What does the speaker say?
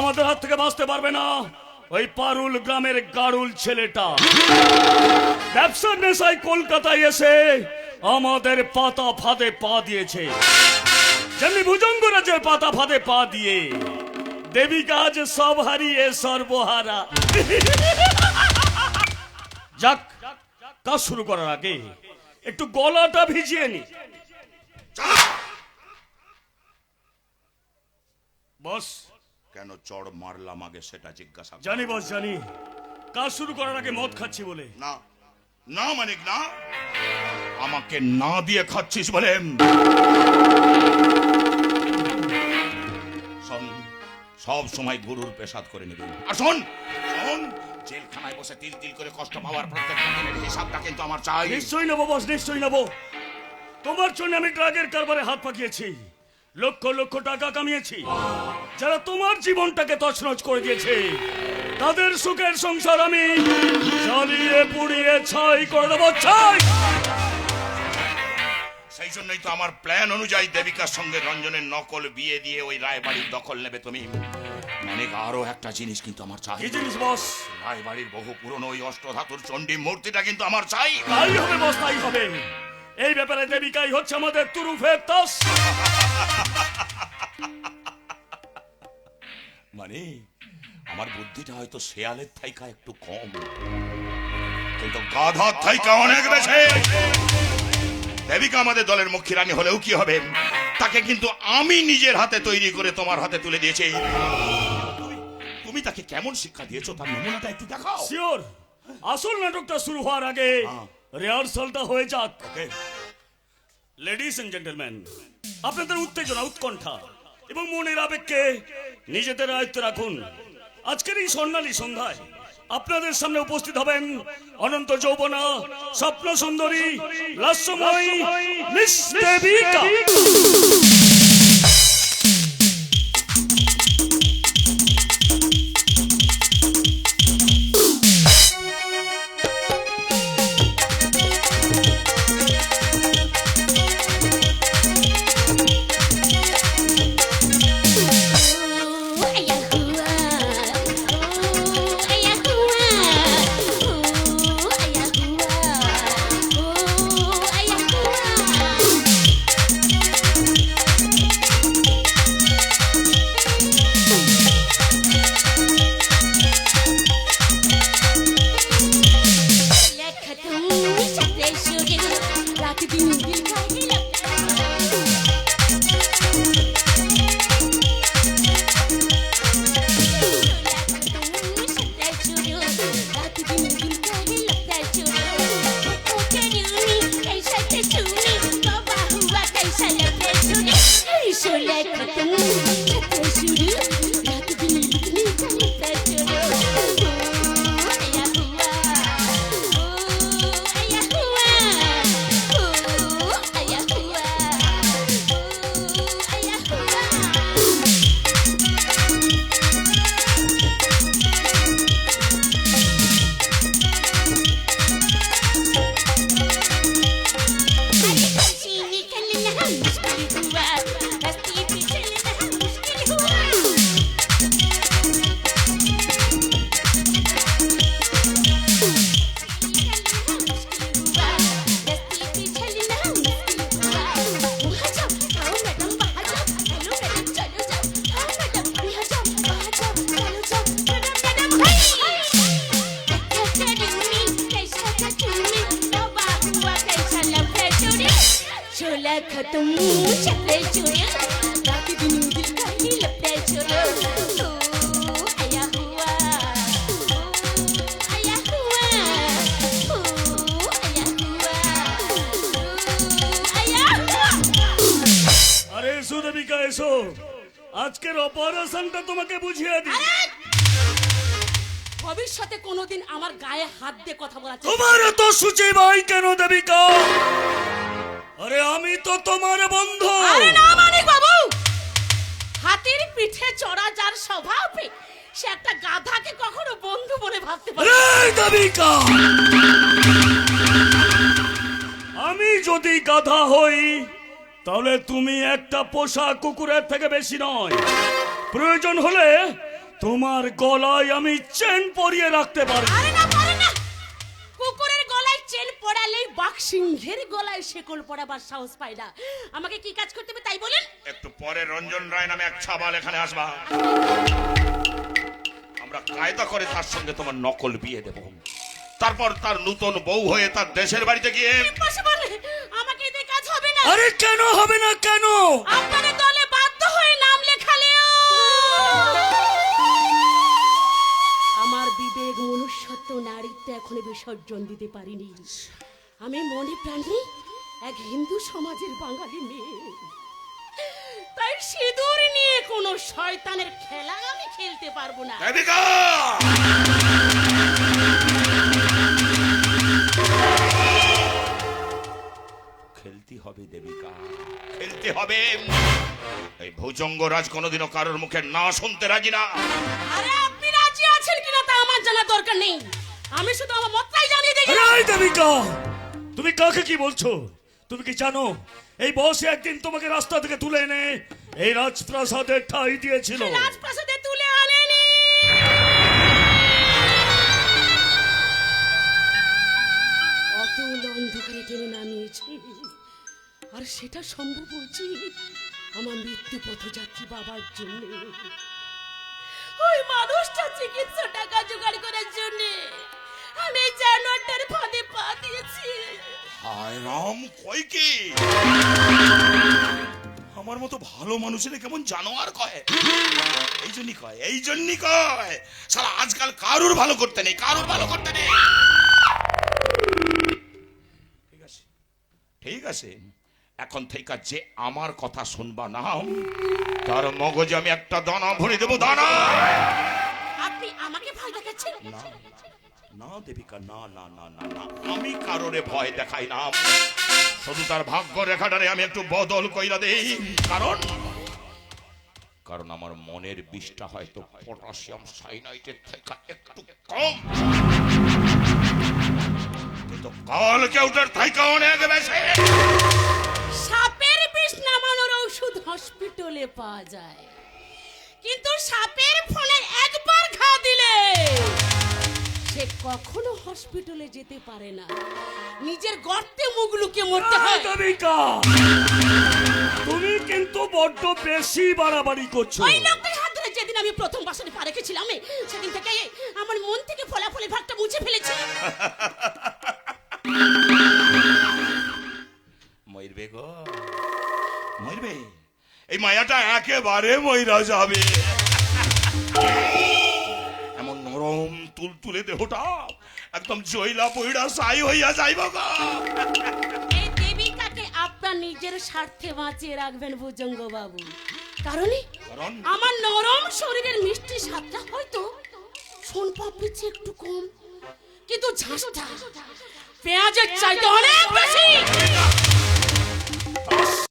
আমাদের হাত থেকে বাঁচতে পারবে না। ওই পারুল গ্রামের গাড়ুল ছেলেটা। ব্যবসার নেশায় কলকাতায় এসে আমাদের পাতা ফাঁদে পা দিয়েছে। যেমনি ভুজঙ্গ রাজের পাতা ফাঁদে পা দিয়ে। দেবী কাজ সব হারিয়ে সর্বহারা। যাক, কাজ শুরু করার আগে একটু গলাটা ভিজিয়ে নি। বস। কেন চড় মারলাম আগে সেটা জিজ্ঞাসা কর। জানি বস জানি। কাজ শুরু করার আগে মদ খাচ্ছি বলে। না না মানিক না। আমাকে না দিয়ে খাচ্ছিস বলে। শোন সব সময় গুরুর পেশাদ করে নিবি। আর শোন শোন জেলখানায় বসে তিল তিল করে কষ্ট পাওয়ার প্রত্যেকটা দিনের হিসাবটা কিন্তু আমার চাই। নিশ্চয়ই নেব বস নিশ্চয়ই নেব। তোমার জন্য আমি ড্রাগের কারবারে হাত পাকিয়েছি। লক্ষ লক্ষ টাকা কামিয়েছি। যারা তোমার জীবনটাকে তছনছ করে দিয়েছে তাদের সুখের সংসার আমি জ্বালিয়ে পুড়িয়ে ছাই করে দেবো ছাই! সেই জন্যই তো আমার প্ল্যান অনুযায়ী দেবিকার সঙ্গে রঞ্জনের নকল বিয়ে দিয়ে ওই রায়বাড়ির দখল নেবে তুমি। মানে আরও একটা জিনিস কিন্তু আমার চাই। জিনিস বস? রায়বাড়ির বহু পুরনো ওই অষ্টধাতুর চণ্ডী মূর্তিটা কিন্তু আমার চাই। তাই হবে বস তাই হবে। এই ব্যাপারে দেবিকাই হচ্ছে আমাদের তুরুফের তাস। মানে? আমার বুদ্ধিটা হয়তো শেয়ালের থাইকা একটু কম। কিন্তু গাধার থাইকা অনেক বেশি। দেবিকা আমাদের দলের মুখী রানী হলেও কি হবে? তাকে কিন্তু আমি নিজের হাতে তৈরি করে তোমার হাতে তুলে দিয়েছি। তুমি- তুমি তাকে কেমন শিক্ষা দিয়েছ তার নমুনাটা একটু দেখাও। শিওর আসল নাটকটা শুরু হওয়ার আগে হ্যাঁ। রিহার্সালটা হয়ে যাক। ওকে। লেডিস এন্ড জেন্টলম্যান আপনাদের উত্তেজনা উৎকণ্ঠা এবং মনের আবেগকে নিজেদের আয়ত্ত রাখুন। আজকের এই স্বর্ণালী সন্ধ্যায় আপনাদের সামনে উপস্থিত হবেন অনন্ত যৌবনা স্বপ্ন সুন্দরী লাস্যময়ী মিস দেবিকা Right. আজকের অপারেশনটা তোমাকে বুঝিয়ে দিই। ভবিষ্যতে কোনোদিন আমার গায়ে হাত দিয়ে কথা বলা। তোমার এত সুচি ভাই কেন দেবিকা? আরে আমি তো তোমার বন্ধু। আরে না মানিক বাবু! হাতির পিঠে চড়া যার স্বভাব সে একটা গাধাকে কখনো বন্ধু বলে ভাবতে পারে দেবিকা! আমি যদি গাধা হই তাহলে তুমি একটা পোষা কুকুরের থেকে বেশি নয়। প্রয়োজন হলে তোমার গলায় আমি চেন পরিয়ে রাখতে পারি। আরে না পারে না। কুকুরের গলায় চেন পড়ালেই বাঘ সিংহের গলায় শেকল পড়াবার সাহস পায় না। আমাকে কি কাজ করতে হবে তাই বলেন? একটু পরে রঞ্জন রায় নামে এক ছাবাল এখানে আসবা। আমরা কায়দা করে তার সঙ্গে তোমার নকল বিয়ে দেব। তারপর তার নূতন বউ হয়ে তার দেশের বাড়িতে গিয়ে ইম্পসিবল আমাকে এতে কাজ হবে না। আরে কেন হবে না কেন? আপনাদের দলে বাধ্য হয়ে নাম লেখালেও আমার বিবেক মনুষ্যত্ব নারীত্ব এখনও বিসর্জন দিতে পারিনি। আমি মনে প্রাণে এক হিন্দু সমাজের বাঙালি মেয়ে। তাই সিঁদুর নিয়ে কোনো শয়তানের খেলা আমি খেলতে পারব না। ভুজঙ্গরাজ কোনোদিনও কারোর মুখে না শুনতে রাজি না। আরে আপনি রাজি আছেন কিনা তা আমার জানার দরকার নেই। আমি শুধু আমার মতটাই জানিয়ে দিই আরে এই দেবিকা তুমি কাকে কি বলছো? তুমি কি জানো? এই বসে একদিন তোমাকে রাস্তা থেকে তুলে এনে এই রাজপ্রাসাদে ঠাই দিয়েছিল। রাজপ্রাসাদে তুলে আনেনি। অতুল অন্ধকারে টেনে নামিয়েছে। আর সেটা সম্ভব হয়েছে। আমার মৃত্যু পথযাত্রী বাবার জন্য। ওই মানুষটা চিকিৎসা টাকা জোগাড় করার জন্য আমি জানোয়ারটার ফাঁদে পা দিয়েছি। হায় রাম কই কি? আমার মতো ভালো মানুষের কেমন জানোয়ার কয়? এই জন্যই কয় এই জন্যই কয়। সারা আজকাল কারুর ভালো করতে নেই কারুর ভালো করতে নেই। ঠিক আছে ঠিক আছে। এখন থেকে যে আমার কথা শুনবা না তার মগজে আমি একটা দানা ভরে দেবো দানা! আপনি আমাকে ভয় দেখাচ্ছেন? না না দেবিকা না না না না না আমি কারোরে ভয় দেখাই না। শুধু তার ভাগ্য রেখাটারে আমি একটু বদল কইরা দেই। কারণ কারণ আমার মনের বিষটা হয়তো পটাশিয়াম সাইনাইটের থেকে একটু কম। কিন্তু কালকে ওটার থেকে অনেক বেশি। হসপিটালে পাওয়া যায়। কিন্তু সাপের ফলে একবার ঘা দিলে সে কখনো হসপিটালে যেতে পারে না। নিজের গর্তে মুখ লুকিয়ে মরতে হয়। দেবিকা তুমি কিন্তু বড্ড বেশি বাড়াবাড়ি করছ। ওই লোকটার হাত ধরে যেদিন আমি প্রথম বাসনে পা রেখেছিলাম সেদিন থেকে আমার মন থেকে ফলাফলের ভাগটা মুছে ফেলেছি। মরবে গো মরবে। এই মায়াটা একেবারে ময়রা যাবে। এমন নরম তুলতুলে দেহটা একদম জয়লা পইড়া সাই হইয়া যাইব গো। এই দেবিকাকে আপনার নিজের স্বার্থে বাঁচিয়ে রাখবেন ভুজঙ্গ বাবু কারণে? আমার নরম শরীরের মিষ্টি স্বাদটা হয়তো সোন পাপড়ির চেয়ে একটু কম। কিন্তু ঝাঁসটা পেঁয়াজের চাইতে অনেক বেশি।